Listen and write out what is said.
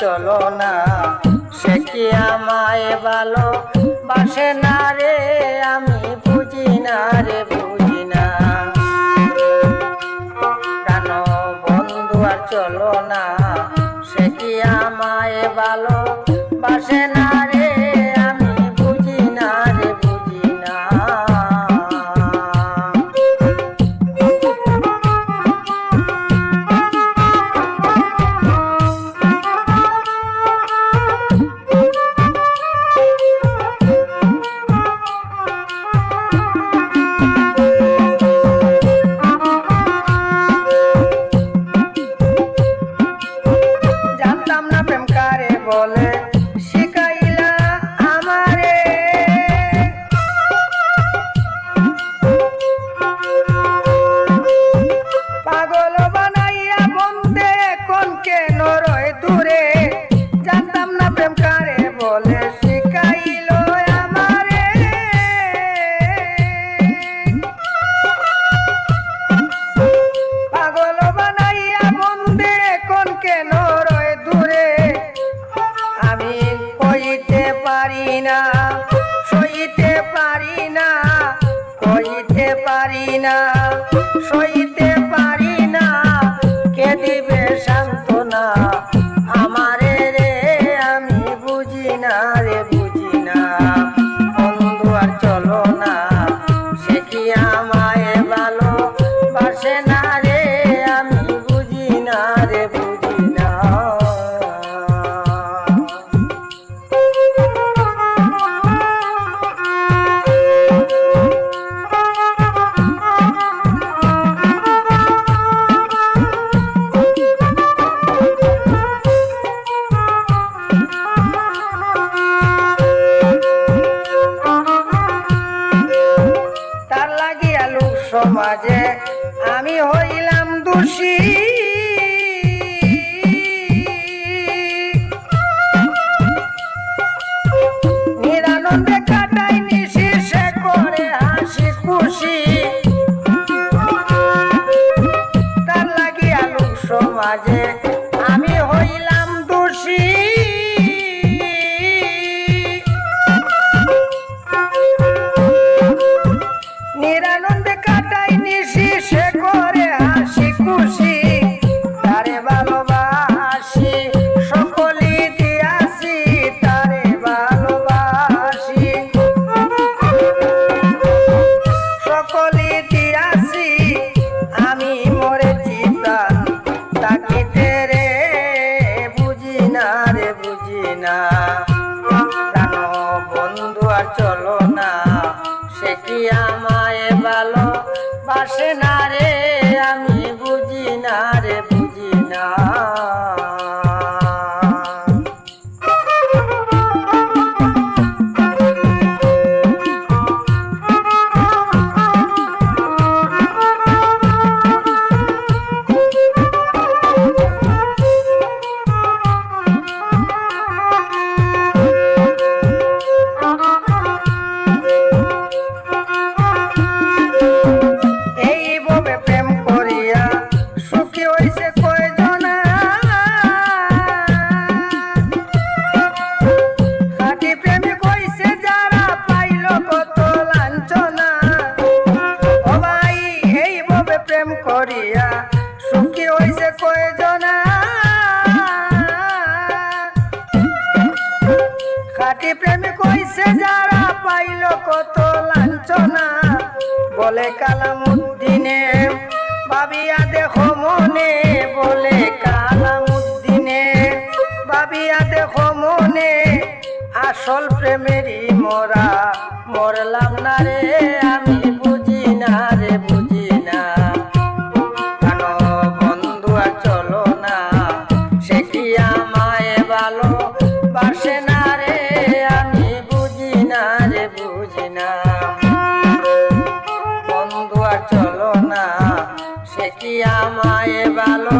চলো না। সে কি আমায় ভালো বাসে না রে? আমি বুঝি না রে, বুঝি না। কেন বন্ধু আর চলো না? সে কি আমায় ভালো বাসে না রে? পারি না, সইতে পারি না। আমারে রে, আমি বুঝি না রে, বুঝি না। আর চলো না, সে কি আমায় ভালো বাসে না? সমাজে আমি হইলাম দোষী। নিরানন্দে কাটাই করে তার সমাজে আমি হইলাম দোষী। সে কি আমায় প্রেম করিয়া, সুখী হইছে কয়জনা। খাটি প্রেমিক কইছে যারা পাইল কত লাঞ্ছনা। বলে কালামুদ্দিনে ভাবিয়া বুঝি না। বন্ধু আর চলো না সে কি আমায় ভালো